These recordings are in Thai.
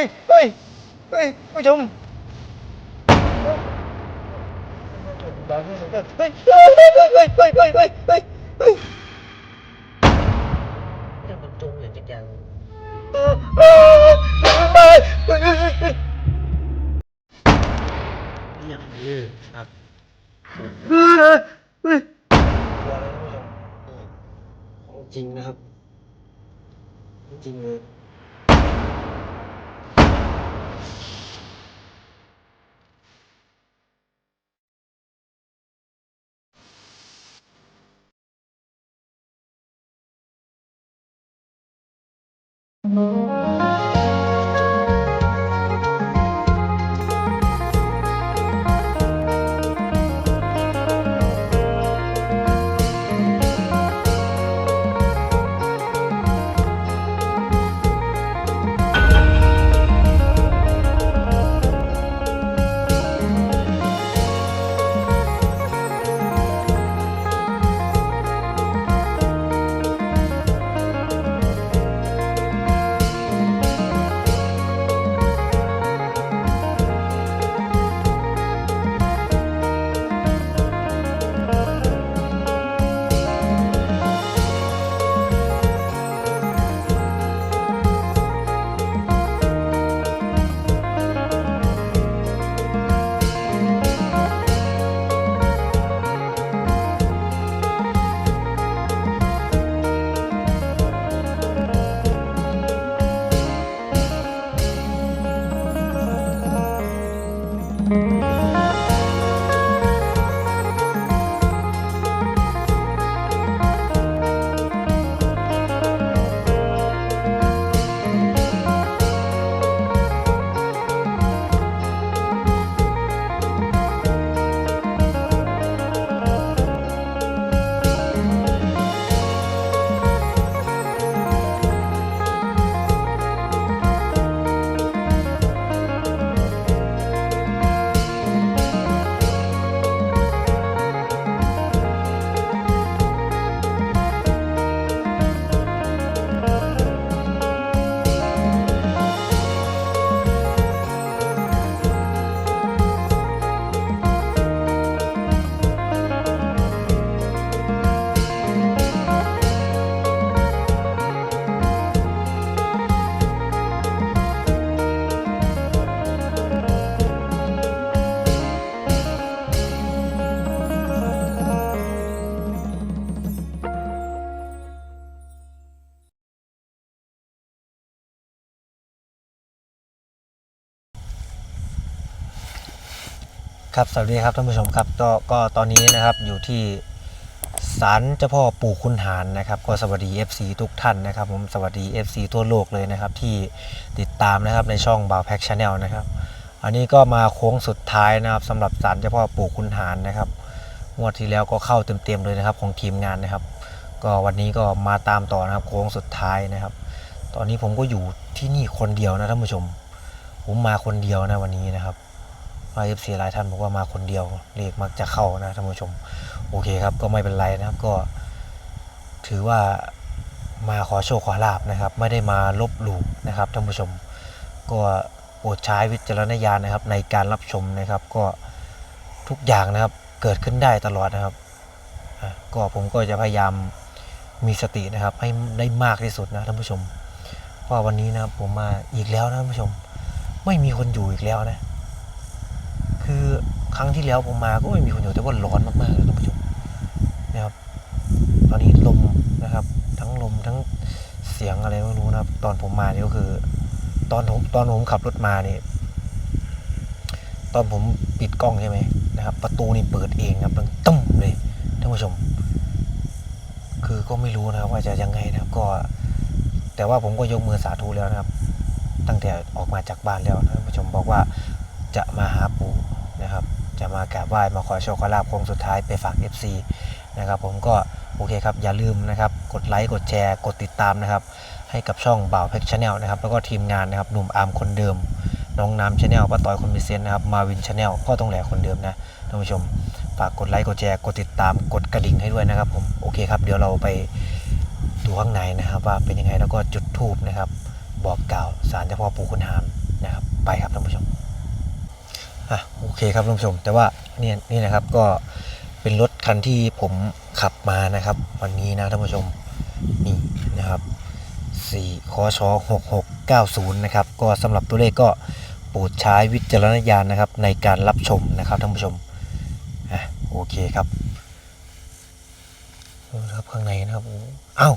ฮ้ยเฮ้ยเฮ้ยผู้ชมเฮ้ยเฮ้ยเฮ้ยเฮ้ยเฮ้ยเฮ้ยเฮ้ยเฮ้ยเฮ้ยเฮ้ยเฮ้ยเนี่ยมันจงอย่างจักอย่างเฮ้ยเฮ้ยเฮ้ยเฮ้ยเฮ้ยอย่างนี้ครับเฮ้ยเฮ้ยกลัวเลยท่านผู้ชมของจริงนะครับของจริงเลย Música ครับสวัสดีครับท่านผู้ชมครับก็ก็ตอนนี้นะครับอยู่ที่ศาลเจ้าพ่อปู่คุณหารนะครับ ก็สวัสดี FC ทุกท่านนะครับ ผมสวัสดี FC ทั่วโลกเลยนะครับที่ติดตามนะครับในช่องบ่าวแพ็กชาแนลนะครับ อันนี้ก็มาโค้งสุดท้ายนะครับสำหรับศาลเจ้าพ่อปู่คุณหารนะครับงวดที่แล้วก็เข้าเต็มๆเลยนะครับของทีมงานนะครับ ก็วันนี้ก็มาตามต่อนะครับโค้งสุดท้ายนะครับ ตอนนี้ผมก็อยู่ที่นี่คนเดียวนะท่านผู้ชม ผมมาคนเดียวนะวันนี้นะครับ มาเอฟซีหลายท่านบอกว่ามาคนเดียวเลขมักจะเข้านะท่านผู้ชม โอเคครับ ก็ไม่เป็นไรนะครับก็ ถือว่ามาขอโชคขอลาบนะครับ ไม่ได้มาลบหลู่นะครับท่านผู้ชม ก็โปรดใช้วิจารณญาณนะครับ ในการรับชมนะครับ ก็ทุกอย่างนะครับเกิดขึ้นได้ตลอดนะครับก็ผมก็จะพยายามมีสตินะครับ ให้ได้มากที่สุดนะท่านผู้ชมเพราะวันนี้นะครับผมมาอีกแล้วนะท่านผู้ชม ไม่มีคนอยู่อีกแล้วนะ คือครั้งที่แล้วผมมาก็ไม่มีคนอยู่แต่ว่าร้อนมากๆเลยท่านผู้ชมนะครับ ตอนนี้ลมนะครับ ทั้งลมทั้งเสียงอะไรไม่รู้นะครับ ตอนผมมานี่ก็คือ ตอนผมตอนผมขับรถมานี่ตอนผมปิดกล้องใช่ไหมนะครับ ประตูนี่เปิดเองครับมันตึ้มเลยท่านผู้ชม คือก็ไม่รู้นะครับว่าจะยังไงนะครับ ก็ แต่ว่าผมก็ยกมือสาธุแล้วนะครับ ตั้งแต่ออกมาจากบ้านแล้วนะท่านผู้ชมบอกว่า จะมาหาปู่นะครับ จะมากราบไหว้มาขอโชคขอลาบโค้งสุดท้ายไปฝาก FC นะครับ ผมก็โอเคครับ อย่าลืมนะครับ กดไลค์กดแชร์กดติดตามนะครับ ให้กับช่องบ่าวเพชรชาแนลนะครับ แล้วก็ทีมงานนะครับหนุ่มอาร์มคนเดิม น้องน้ำชาแนลป้าต่อยคนมีเซนนะครับ มาวินชาแนลพ่อต้องแหลคนเดิมนะท่านผู้ชมฝากกดไลค์กดแชร์กดติดตามกดกระดิ่งให้ด้วยนะครับ ผมโอเคครับ เดี๋ยวเราไปดูข้างในนะครับว่าเป็นยังไงแล้วก็จุดทูบนะครับ บอกกล่าวสารเจ้าพ่อปู่คุณหามนะครับ ไปครับท่านผู้ชม อะโอเคครับท่านผู้ชม แต่ว่าเนี่ยนี่นะครับก็เป็นรถคันที่ผมขับมานะครับ วันนี้นะท่านผู้ชมนี่นะครับ4คช6690 นะครับ ก็สำหรับตัวเลขก็โปรดใช้วิจารณญาณนะครับ ในการรับชมนะครับท่านผู้ชมอะโอเคครับครับข้างในนะครับโอ้อ้าว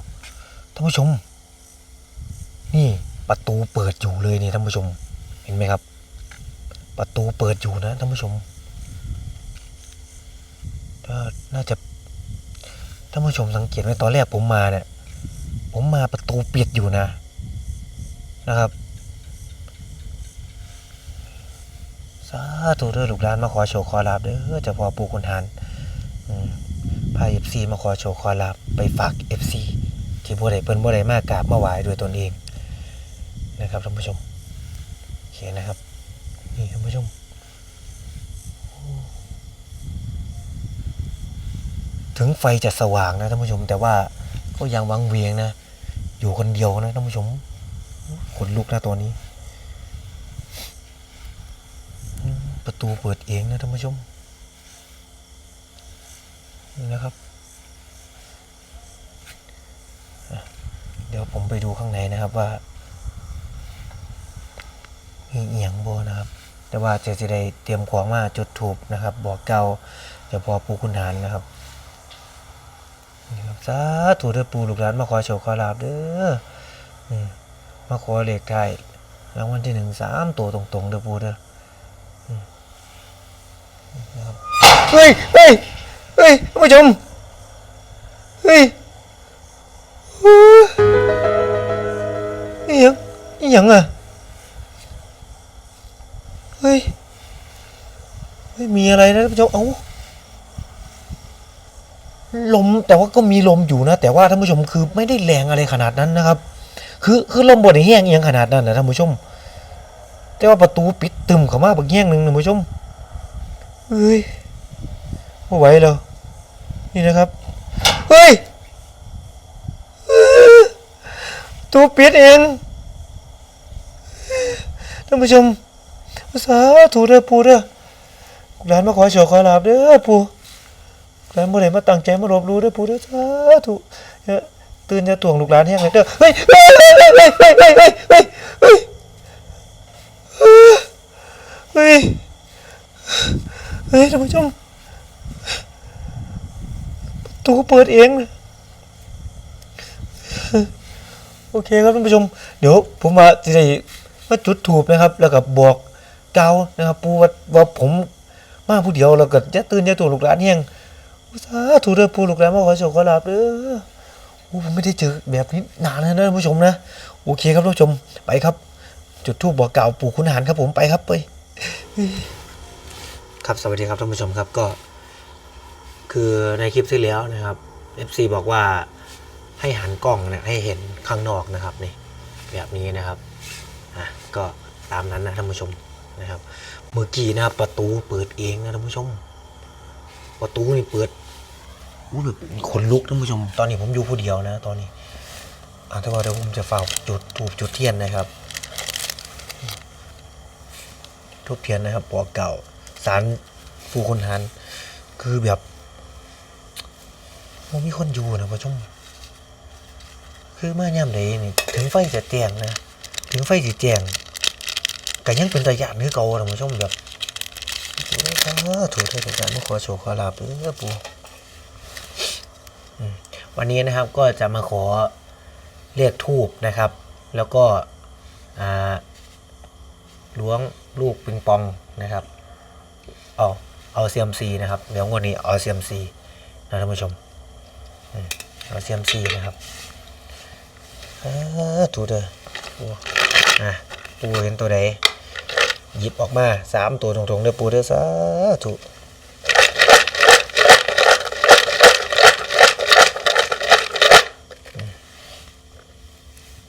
ท่านผู้ชม นี่ประตูเปิดอยู่เลยนี่ท่านผู้ชม เห็นไหมครับ ประตูเปิดอยู่นะท่านผู้ชมก็น่าจะท่านผู้ชมสังเกตไหมตอนแรกผมมาเนี่ย ผมมาประตูปิดอยู่นะ นะครับสาธุเด้อลูกหลานมาขอโชว์ขอลาบเด้อจ้าพ่อปูคุณหานพาเอฟซีมาขอโชว์ขอลาบไปฝากเอฟซีที่บ่ได้เปิ้นบ่ได้มากราบมาไหว้ด้วยตนเองนะครับท่านผู้ชมโอเคนะครับ นี่ท่านผู้ชมถึงไฟจะสว่างนะท่านผู้ชม แต่ว่าก็ยังวังเวียงนะ อยู่คนเดียวนะท่านผู้ชมขนลุกนะตัวนี้ ประตูเปิดเองนะท่านผู้ชมนี่นะครับ เดี๋ยวผมไปดูข้างในนะครับว่ามีเอียงโบนะครับ แต่ว่าจะจะได้เตรียมของมาจุดถูกนะครับ บอกเก่าเจะพอปูคุณหานนะครับนี่ครับสาธุเด้อปูลูกหลานมาขอโชคขอลาบเด้อมมาขอเลขไทยรางวัลที่หนึ่งสามตัวตรงๆเด้อปูเด้อเฮ้ยเฮ้ยเฮ้ยท่านผู้ชมเฮ้ยเฮ้ยยังอีหยังอะ เฮ้ย ไม่มี อะไรนะท่านผู้ชมเอาลมแต่ว่าก็มีลมอยู่นะ แต่ว่าท่านผู้ชมคือไม่ได้แรงอะไรขนาดนั้นนะครับ คือคือลมบดแห้งเอียงขนาดนั้นนะท่านผู้ชม แต่ว่าประตูปิดตึมเข้ามาบักแห้งหนึ่งท่านผู้ชมเฮ้ยไม่ไหวแล้วนี่นะครับเฮ้ยประตูปิดเองท่านผู้ชมสาธุเด้อปูเด้อ ลูกหลานมาขอโชคขอลาบเด้อปู่ลูกหลานบ่ได้มาตั้งใจมาลบหลู่เด้อปู่เด้อสาธุเอ้อตื่นจะถ่วงลูกหลานแห้งเลยเด้อเฮ้ยเฮ้ยเฮ้ยเฮ้ยเฮ้ยเฮ้ยเฮ้ยเฮ้ยเฮ้ยเฮ้ยเฮ้ยเฮ้ยท่านผู้ชมประตูเปิดเองนะโอเคครับท่านผู้ชม เดี๋ยวผมมาจะได้มาจุดถูปนะครับ แล้วก็บอกเกาวนะครับปูว่าว่าผม มาผู้เดียวแล้วก็จะตื่นจะตัวลูกหลานเฮียงสาธุเด้อปูลูกหลานมาขอโชคขอลาบเด้อโอ้ผมไม่ได้เจอแบบนี้นานแล้วนะผู้ชมนะโอเคครับท่านผู้ชมไปครับ จุดทูบบอกกล่าวปู่คุณหารครับผมไปครับไปครับสวัสดีครับท่านผู้ชมครับก็ คือในคลิปที่แล้วนะครับ FC บอกว่าให้หันกล้องเนี่ยให้เห็นข้างนอกนะครับนี่แบบนี้นะครับอะก็ตามนั้นนะท่านผู้ชมนะครับ เมื่อกี้นะครับประตูเปิดเองนะท่านผู้ชม ประตูนี่เปิดอู้แบบขนลุกท่านผู้ชม ตอนนี้ผมอยู่ผู้เดียวนะ ตอนนี้อะแต่ว่าเดี๋ยวผมจะเฝ้าจุดถูกจุดเทียนนะครับทุบเทียนนะครับปอเก่าสารผู้คนหันคือแบบมันมีคนอยู่นะผู้ชมคือเมื่อย่ำใดนี่ถึงไฟจะแจ้งนะ ถึงไฟจะแจ้ง ก็ยังเป็นระยะนื้อเก่านะผู้ชมแบบโอ้ยเออถูกเทศกาลมาขอโชว์ขอลาบเออปูอืมวันนี้นะครับก็จะมาขอเรียกทูบนะครับ แล้วก็ล้วงลูกปิงปองนะครับเอาเอาเซียมซีนะครับ เดี๋ยวงวันนี้เอาเซียมซีนะท่านผู้ชมเอาเซียมซีนะครับถูเด้อปูอะปูเห็นตัวใด หยิบออกมาสามตัวตรงๆเด้อปูเด้อสาธุ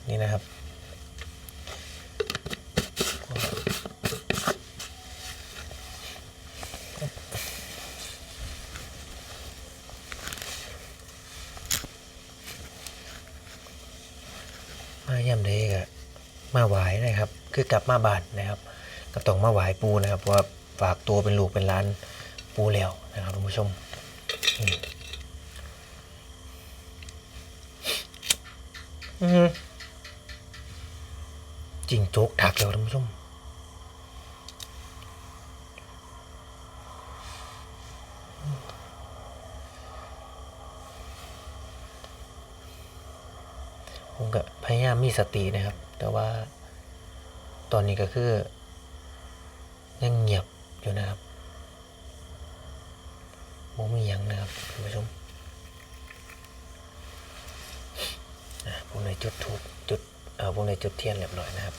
นี่นะครับมาย่ำเด็กอะมาไหวนะครับ คือกลับมาบ้านนะครับ ก็ต้องมาไหว้ปูนะครับเพราะว่าฝากตัวเป็นลูกเป็นล้านปูแล้วนะครับท่านผู้ชมจริงโจกถักแล้วท่านผู้ชมผมก็พยายามมีสตินะครับ แต่ว่าตอนนี้ก็คือ ยังเงียบอยู่นะครับโมมีหยังนะครับคุณผู้ชมผมในจุดถูกจุดเออผมในจุดเทียนเรียบร้อยนะครับ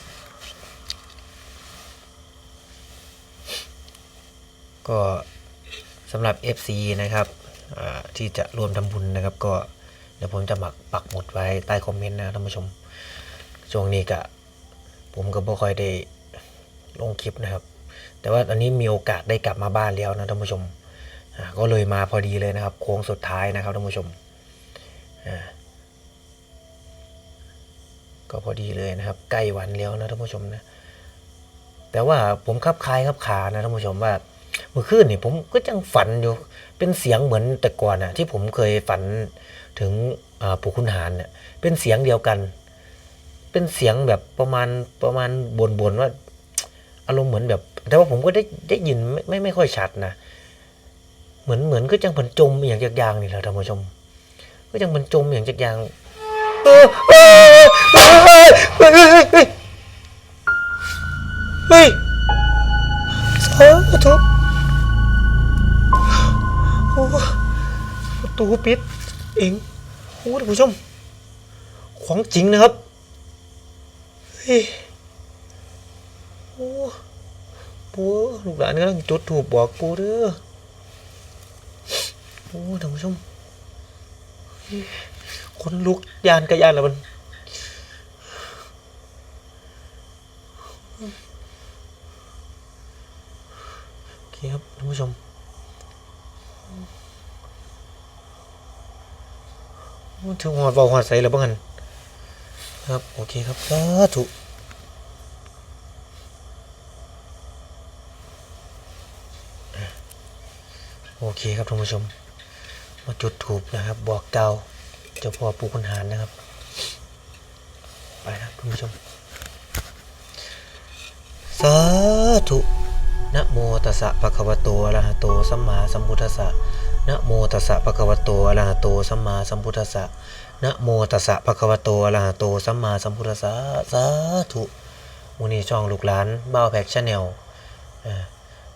ก็สำหรับ FC นะครับที่จะรวมทำบุญนะครับ ก็เดี๋ยวผมจะหมักปักหมุดไว้ใต้คอมเมนต์นะท่านผู้ชมช่วงนี้ก็ผมก็บ่ค่อยได้ลงคลิปนะครับ แต่ว่าตอนนี้มีโอกาสได้กลับมาบ้านแล้วนะท่านผู้ชมก็เลยมาพอดีเลยนะครับ โค้งสุดท้ายนะครับท่านผู้ชมก็พอดีเลยนะครับ ใกล้วันแล้วนะท่านผู้ชมนะแต่ว่าผมคับคายคับขานะท่านผู้ชมว่าเมื่อคืนนี่ผมก็ยังฝันอยู่เป็นเสียงเหมือนแต่ก่อนอะที่ผมเคยฝันถึงอ่าปู่คุณหารเนี่ยเป็นเสียงเดียวกัน เป็นเสียงแบบประมาณประมาณบนๆว่า อารมณ์เหมือนแบบ แต่ว่าผมก็ได้ได้ยินไม่ไม่ไม่ค่อยชัดนะ เหมือนเหมือนก็จังเพิ่นจมอย่างจากยางนี่แหละท่านผู้ชม ก็จังเพิ่นจมอย่างจากยางเฮ้ยเฮ้ยเฮ้ยเฮ้ยเฮ้ยสาธุโอ้ประตูปิด เองโอ้ท่านผู้ชม ของจริงนะครับ เฮ้ย โอ้ ปูลูกหลานกำลังจุดถูกบอกปูเด้อโอ้ท่านผู้ชมคนลุกยานกระยานแล้วมันโอเคครับท่านผู้ชมถึงหอดเบาหอดใสแล้วบ้างกันครับ โอเคครับสาธุ โอเคครับท่านผู้ชม มาจุดถูกนะครับ บอกเกาเจ้าพ่อปู่คุณหารนะครับ ไปนะครับท่านผู้ชม สาธุนะโมตัสสะภะคะวะโตอะระหะโตสัมมาสัมพุทธัสสะนะโมตัสสะภะคะวะโตอะระหะโตสัมมาสัมพุทธัสสะนะโมตัสสะภะคะวะโตอะระหะโตสัมมาสัมพุทธัสสะสาธุมูนีช่องลูกหลานบ้าวแพ็กชาแนล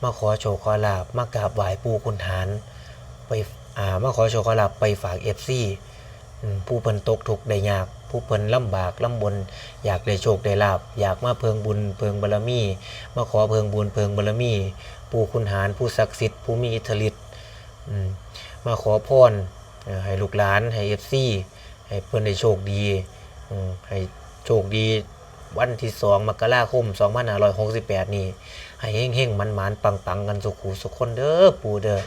มาขอโชว์ขอลาบมากราบไหว้ปู่คุณหารไปอ่ามาขอโชว์ขอลาบไปฝากเอฟซีผู้เพิ่นตกทุกข์ได้ยาก ผู้เพิ่นลำบากลำบน อยากได้โชคได้ลาบอยากมาเพิงบุญเพิงบารมี มาขอเพิงบุญเพิงบารมี ปู่คุณหารผู้ศักดิ์สิทธิ์ผู้มีอิทธิฤทธิ์มาขอพรให้ลูกหลานให้เอฟซีให้เพิ่นได้โชคดีให้โชคดี วันที่สองมกราคม2568 นี้ ให้เฮงเฮงมันมันปังปัง ๆ กันสุขูสุขคนเด้อปู่เด้อ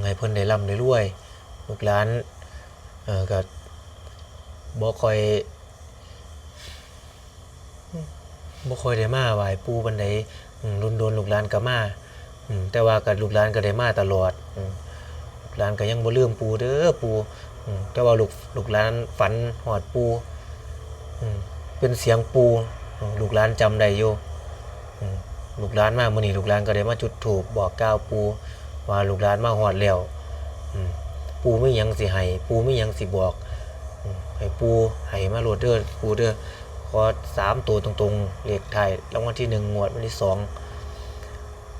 ไงเพิ่นได้ร่ำได้รวย ลูกหลานเออก็บ่ค่อยบ่ค่อยได้มาไหว้ปู่ปานใดรุ่นโดนลูกหลานก็มาอืมแต่ว่าก็ลูกหลานก็ได้มาตลอดอืม หลานก็ยังบ่ลืมปู่เด้อปู่แต่ว่าลูกลูกหลานฝันหอดปูเป็นเสียงปูลูกหลานจำได้อยู่ลูกหลานมามื้อนี้ลูกหลานก็ได้มาจุดธูปบอกกล่าวปูว่าลูกหลานมาหอดแล้วปูไม่ยังสิให้ปูไม่ยังสิบอกให้ปูให้มาโหลดเด้อปูเด้อขอสามตัวตรงๆเลขท้ายรางวัลที่หนึ่งงวดวันที่สอง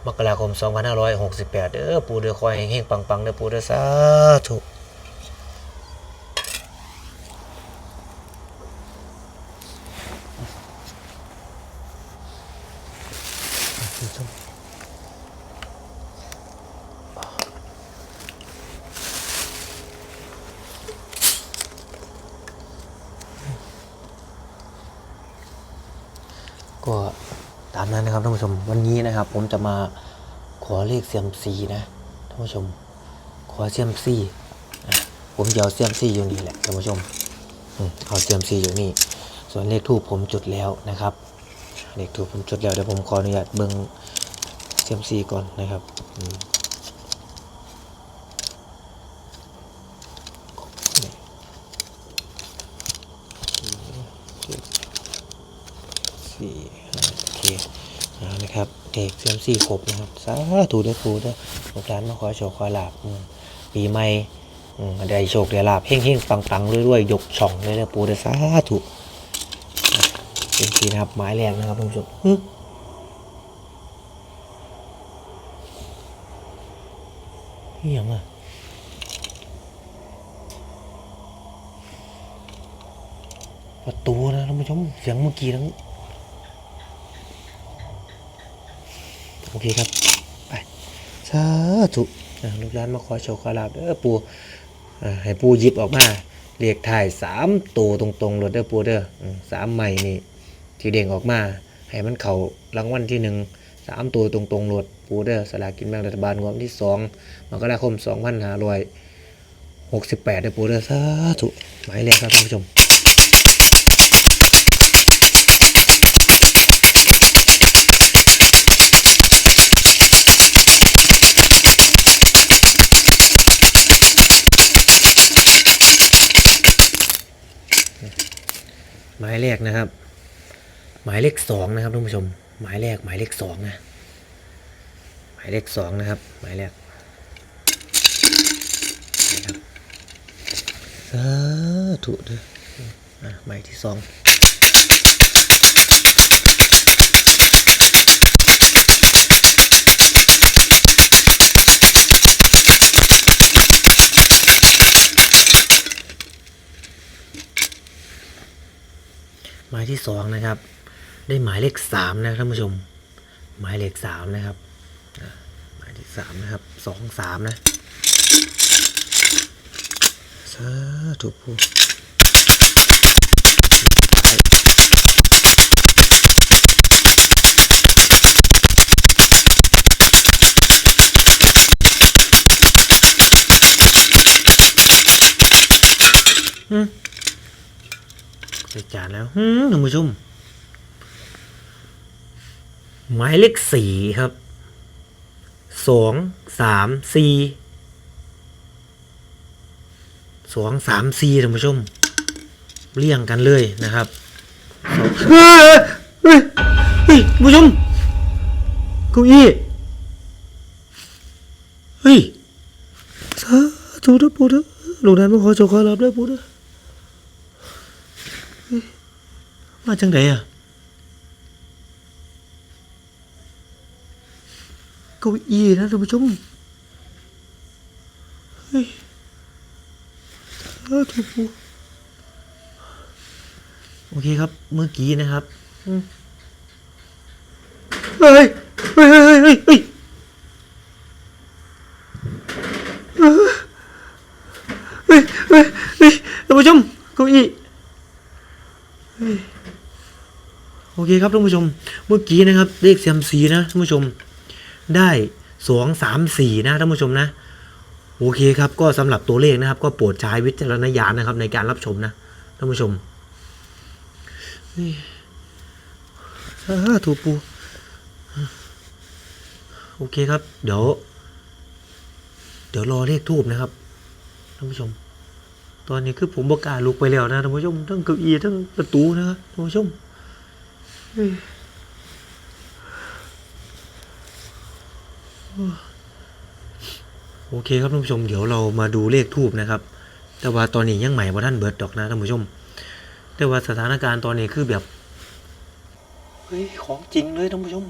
มกราคม 2568 เด้อปูเด้อคอยเฮงๆปังๆเด้อปูเด้อสาธุ คุณผู้ชมก็ตามนั้นนะครับท่านผู้ชมวันนี้นะครับ ผม จะมาขอเลขเซียมซีนะท่านผู้ชม ขอเซียมซีผมจะเอาเซียมซีอยู่นี่แหละท่านผู้ชมอเอาเซียมซีอยู่นี่ ส่วนเลขทูปผมจุดแล้วนะครับ เลขทูปผมจุดแล้วเดี๋ยวผมขออนุญาตเบิ่งเซียมซีก่อนนะครับอืมสี่ห้าโอเคเอา นะครับเลขเซียมซี่ครบนะครับสาธุเด้อครูเด้อลูกหลานมาขอโชคขอลาบปีใหม่ได้โชคได้ลาบเฮ้งๆปังๆรวยๆยกช่องเลยนะปูเด้อสาธุเป็นทีนะครับหมายแรกนะครับท่านผู้ชมหึนี่ยังอะประตูนะท่านผู้ชมเสียงเมื่อกี้ทั้ง โอเคครับไปสาธุอะลูกหลานมาขอโชคขอลาบเด้อปูอ่าให้ปูหยิบออกมาเรียกถ่ายสามตัวตรงๆรถเด้อปูเด้อสามใหม่นี่ที่เด้งออกมา ให้มันเข่ารางวัลที่หนึ่งสามตัวตรงๆโหลดปูเด้อสลากินแบ่งรัฐบาลงวดที่สองมกราคมสองพันห้าร้อยหกสิบแปดเด้อปูเด้อสาธุหมายเลขครับท่านผู้ชม หมายเลขนะครับ หมายเลขสองนะครับท่านผู้ชม หมายเลขหมายเลขสองนะหมายเลขสองนะครับ หมายเลขนะครับสาธุเด้ออะหมายที่สอง หมายที่สองนะครับ ได้หมายเลขสามนะท่านผู้ชม หมายเลขสามนะครับหมายที่สามนะครับสองสามนะสาธุผู้อืม ใส่จานแล้วอืมท่านผู้ชมหมายเลขสี่ครับสองสามสี่สองสามสี่ท่านผู้ชมเรียงกันเลยนะครับเฮ้ยเฮ้ยเฮ้ยท่านผู้ชมเก้าอี้เฮ้ยสาธุนะปู่นะหลวงนั้นมาขอโชคขอรับด้วยปู่นะเฮ้ย มาจังไดอะเก้าอี้นะท่านผู้ชมเฮ้ยสาธุโอเคครับ เมื่อกี้นะครับอืมเฮ้ยเฮ้ยเฮ้ยเฮ้ย เฮ้ย เฮ้ยเฮ้ย เฮ้ย เฮ้ยท่านผู้ชม เก้าอี้เฮ้ยโอเคครับท่านผู้ชม เมื่อกี้นะครับเลขเซียมซีนะท่านผู้ชม ได้สองสามสี่นะท่านผู้ชมนะ โอเคครับก็สำหรับตัวเลขนะครับ ก็โปรดใช้วิจารณญาณนะครับ ในการรับชมนะท่านผู้ชมเฮ้ยสาธุปูโอเคครับ เดี๋ยว เดี๋ยวรอเลขทูบนะครับท่านผู้ชม ตอนนี้คือผมประกาศลุกไปแล้วนะท่านผู้ชมทั้งเก้าอี้ทั้งประตูนะครับท่านผู้ชม โอเคครับท่านผู้ชม เดี๋ยวเรามาดูเลขทูบนะครับ แต่ว่าตอนนี้ยังใหม่ว่าท่านเบิร์ดดอกนะท่านผู้ชม แต่ว่าสถานการณ์ตอนนี้คือแบบ เฮ้ย ของจริงเลยท่านผู้ชม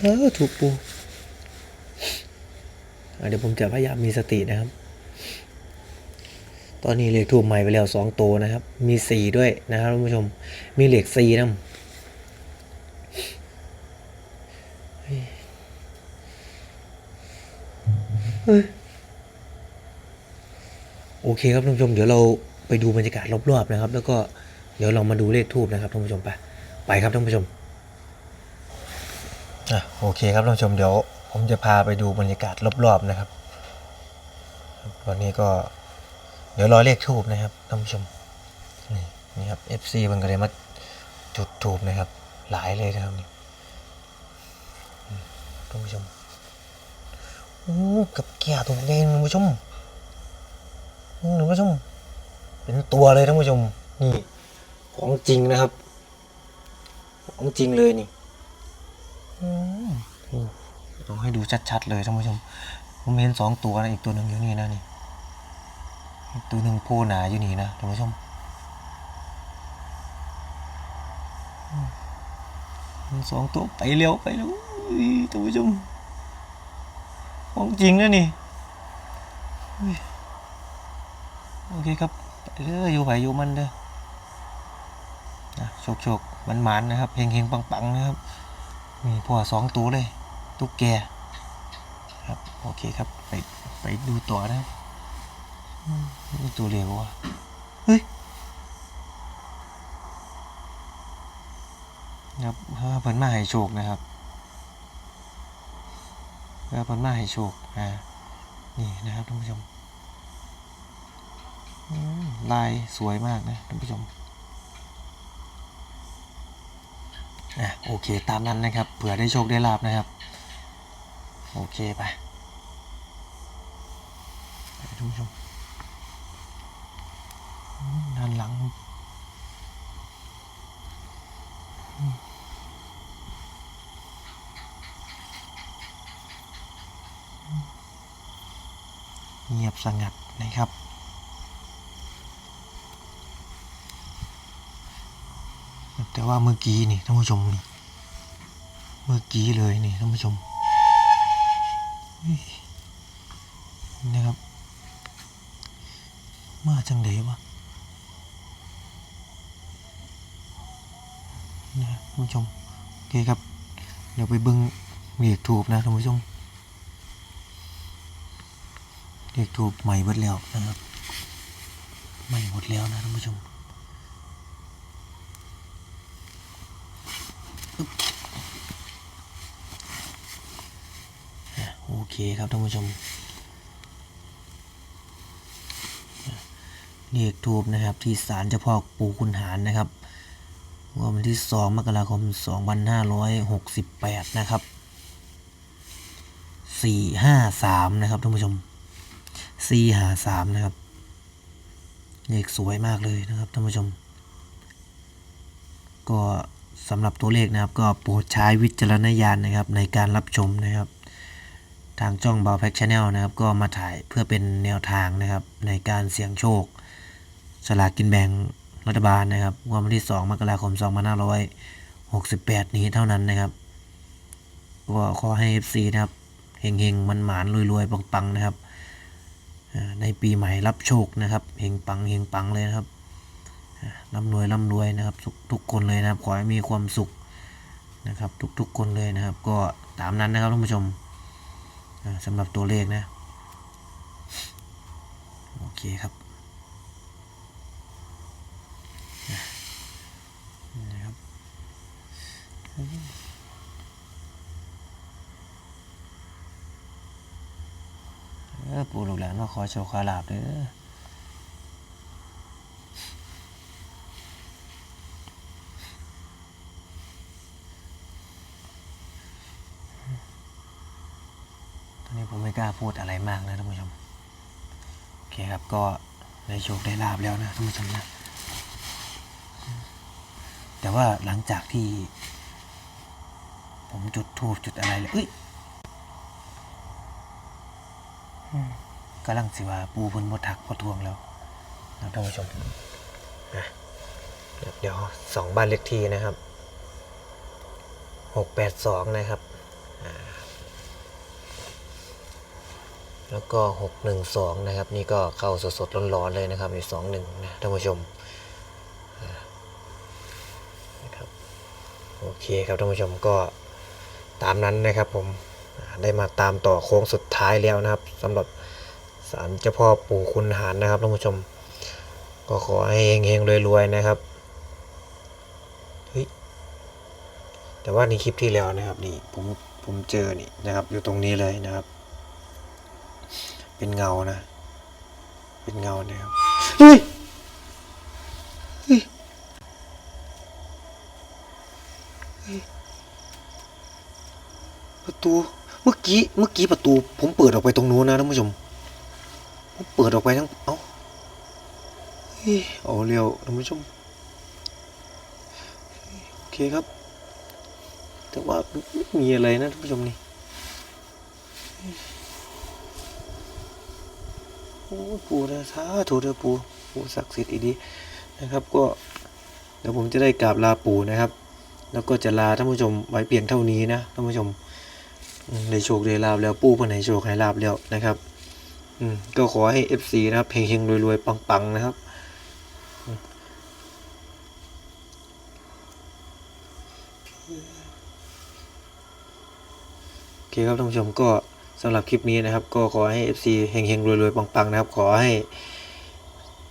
เออถูกปูเดี๋ยวผมจะพยายามมีสตินะครับ ตอนนี้เหลขทูบใหม่ไปแล้วสองตัวนะครับ มีสี่ด้วยนะครับท่านผู้ชม มีเหลขสี่นะโอเคครับท่านผู้ชม เดี๋ยวเราไปดูบรรยากาศรอบๆนะครับ แล้วก็เดี๋ยวเรามาดูเลขทูบนะครับท่านผู้ชมไปไปครับท่านผู้ชมอะโอเคครับท่านผู้ชมเดี๋ยว ผมจะพาไปดูบรรยากาศรอบๆนะครับวันนี้ก็ เดี๋ยวรอเลขทูบนะครับท่านผู้ชมนี่นี่ครับ FC มันก็เลยมาจุดทูบนะครับ หลายเลยนะครับนี่ท่านผู้ชมโอ้กับแก่ตัวแดงท่านผู้ชมท่านผู้ชม เป็นตัวเลยท่านผู้ชม นี่ของจริงนะครับ ของจริงเลยนี่อืมต้องให้ดูชัดๆเลยท่านผู้ชม ผมเห็นสองตัวนะอีกตัวหนึ่งอยู่นี่นะนี่ ตัวหนึ่งโผล่หนาอยู่นี่นะท่านผู้ชมสองตัวไปเร็วไปเร็วท่านผู้ชมของจริงนะนี่โอเคครับไปเด้ออยู่ไผอยู่มันเด้อนะโชคโชคมันหมานนะครับเฮงเฮงๆปังๆนะครับ มีพ่อสองตัวเลย ตุ๊กแกครับ โอเคครับ ไปไปดูต่อนะครับ ตัวเร็วว่ะเฮ้ยครับเพิ่นมาให้โชคนะครับเพิ่นมาให้โชคนะนี่นะครับท่านผู้ชมลายสวยมากนะท่านผู้ชมอะโอเคตามนั้นนะครับเผื่อได้โชคได้ลาบนะครับ โอเคไปท่านผู้ชม ด้านหลัง เงียบสงัดนะครับแต่ว่าเมื่อกี้นี่ท่านผู้ชมนี่เมื่อกี้เลยนี่ท่านผู้ชมนะครับ มาจังเดวะนะ ท่านผู้ชมโอเคครับ เดี๋ยวไปเบิ้งเรียกถูกนะท่านผู้ชมเรียกถูกใหม่หมดแล้วนะครับใหม่หมดแล้วนะท่านผู้ชมโอเคครับท่านผู้ชมเลขทูบนะครับที่ศาลเจ้าพ่อปู่คุณหารนะครับ วันที่ 2 มกราคม 2568 นะครับ 453 นะครับท่านผู้ชม 453 นะครับ เลขสวยมากเลยนะครับท่านผู้ชม ก็สำหรับตัวเลขนะครับ ก็โปรดใช้วิจารณญาณนะครับ ในการรับชมนะครับ ทางช่องบาแพ็กชาแนลนะครับ ก็มาถ่ายเพื่อเป็นแนวทางนะครับ ในการเสี่ยงโชคสลากกินแบ่ง รัฐบาลนะครับวันที่ 2 มกราคม 2568 นี้เท่านั้นนะครับ ก็ขอให้ FC นะครับเฮงๆมันหมานรวยๆปังๆนะครับ ในปีใหม่รับโชคนะครับเฮงปังเฮงปังเลยนะครับร่ำรวยร่ำรวยนะครับทุกทุกคนเลยนะครับ ขอให้มีความสุขนะครับ ทุกๆคนเลยนะครับ ก็ตามนั้นนะครับท่านผู้ชมสำหรับตัวเลขนะ โอเคครับอะนะครับเออปู่ลูกหลาน มาขอโชว์ขอลาบเด้อตอนนี้ผมไม่กล้าพูดอะไรมากนะท่านผู้ชม โอเคครับก็ได้โชคได้ลาบแล้วนะท่านผู้ชมนะแต่ว่าหลังจากที่ ผมจุดทูบจุดอะไรเลยเอ้ย กำลังสิว่าปูเพิ่นบทักพอทวงแล้วนะท่านผู้ชมนะเดี๋ยวสองบ้านเลขที่นะครับหกแปดสองนะครับ แล้วก็หกหนึ่งสองนะครับ นี่ก็เข้าสดๆร้อนๆเลยนะครับมีสองหนึ่งนะท่านผู้ชมนะครับโอเคครับท่านผู้ชมก็ตามนั้นนะครับผมได้มาตามต่อโค้งสุดท้ายแล้วนะครับสำหรับ ศาลเจ้าพ่อปู่คุณหารนะครับท่านผู้ชม ก็ขอให้เฮงๆรวยๆนะครับเฮ้ยแต่ว่าในคลิปที่แล้วนะครับนี่ผมผมเจอนี่นะครับ อยู่ตรงนี้เลยนะครับ เป็นเงานะ เป็นเงานะครับเฮ้ยเฮ้ยเฮ้ยประตูเมื่อกี้เมื่อกี้ประตู ผมเปิดออกไปตรงนู้นนะท่านผู้ชม เปิดออกไปทั้ง เอ้าเฮ้ยเอาเร็วท่านผู้ชม โอเคครับ แต่ว่าไม่มีอะไรนะท่านผู้ชมนี่โอ้ปู่นะสาธุเด้อปู่ปู่ศักดิ์สิทธิ์อีดีนะครับก็เดี๋ยวผมจะได้กราบลาปู่นะครับ แล้วก็จะลาท่านผู้ชมไว้เพียงเท่านี้นะท่านผู้ชมอืมได้โชคได้ลาบแล้วปู่เพิ่นให้โชคให้ลาบแล้วนะครับ อืมก็ขอให้ FC นะครับเฮงๆรวยๆปังๆนะครับโอเคครับท่านผู้ชมก็สำหรับคลิปนี้นะครับ ก็ขอให้ FC เฮงๆรวยๆปังๆนะครับ ขอให้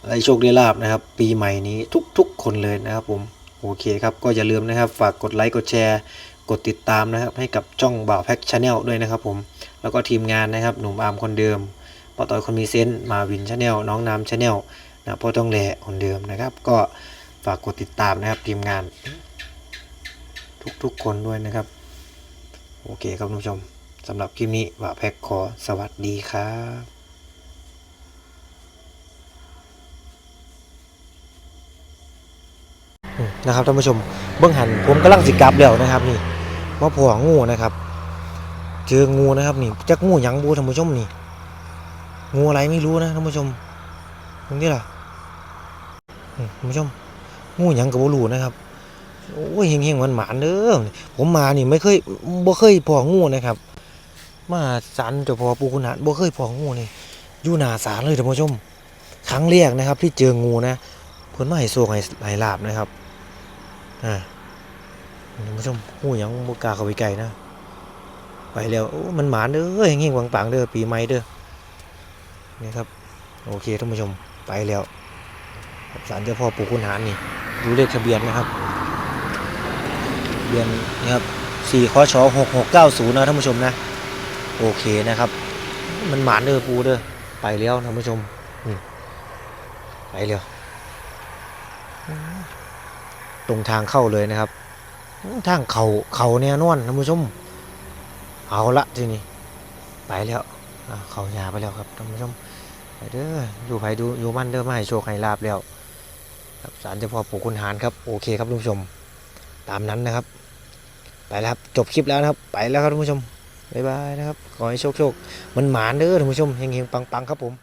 ได้โชคได้ลาบนะครับ ปีใหม่นี้ทุกๆ คนเลยนะครับผมโอเคครับ ก็อย่าลืมนะครับ ฝากกดไลค์กดแชร์ กดติดตามนะครับ ให้กับช่องบ่าวแพ็กชาแนลด้วยนะครับผม แล้วก็ทีมงานนะครับ หนุ่มอาร์มคนเดิม ป้าต่อยคนมีเซนต์มาวินชาแนลน้องน้ำชาแนลนะพ่อต้องแหล่คนเดิมนะครับ ก็ฝากกดติดตามนะครับทีมงาน ทุกๆคนด้วยนะครับ โอเคครับท่านผู้ชมสำหรับคลิปนี้บ่าแพ็กขอสวัสดีครับนะครับท่านผู้ชมเบื้องหันผมกำลังสิกลับแล้วนะครับนี่มาผัวงูนะครับ เจองูนะครับนี่จักงูยังบูท่านผู้ชมนี่ งูอะไรไม่รู้นะท่านผู้ชมตรงนี้ล่ะท่านผู้ชมงูหยังกับบูรูนะครับโอ้ยเฮงๆมันหมานเด้อผมมานี่ไม่เคยบ่เคยพองูนะครับ มาสันจ้าพ่อปูคุณหานบ่เคยพองูนี่อยู่หนาศาลเลยท่านผู้ชม ครั้งแรกนะครับ ที่เจองูนะเพิ่นมาให้โชคให้ให้ลาบนะครับอ่าท่านผู้ชมงูหยังบ่กล้าเข้าไปใกล้นะไปแล้วโอ้มันหมานเด้อเฮงๆปังๆเด้อปีใหม่เด้อ นี่ครับ โอเคท่านผู้ชมไปแล้วศาลเจ้าพ่อปู่คุณหารนี่ ดูเลขทะเบียนนะครับทะเบียนนี่ครับ4คช6690นะท่านผู้ชมนะ โอเคนะครับ มันหมานเด้อปูเด้อไปแล้วท่านผู้ชมไปแล้วตรงทางเข้าเลยนะครับ ทางเขาเขาแน่นอนท่านผู้ชม เอาละทีนี้ไปแล้วเขายาไปแล้วครับท่านผู้ชม ไปเด้ออยู่ไผดูอยู่มันเด้อมาให้โชคให้ลาบแล้วครับสารเจ้าพ่อปู่คุณหารครับโอเคครับทุกผู้ชม ตามนั้นนะครับ ไปแล้วครับจบคลิปแล้วนะครับ ไปแล้วครับทุกผู้ชมบ๊ายบายนะครับขอให้โชคโชคมันหมานเด้อทุกผู้ชมเฮงๆปังๆครับผม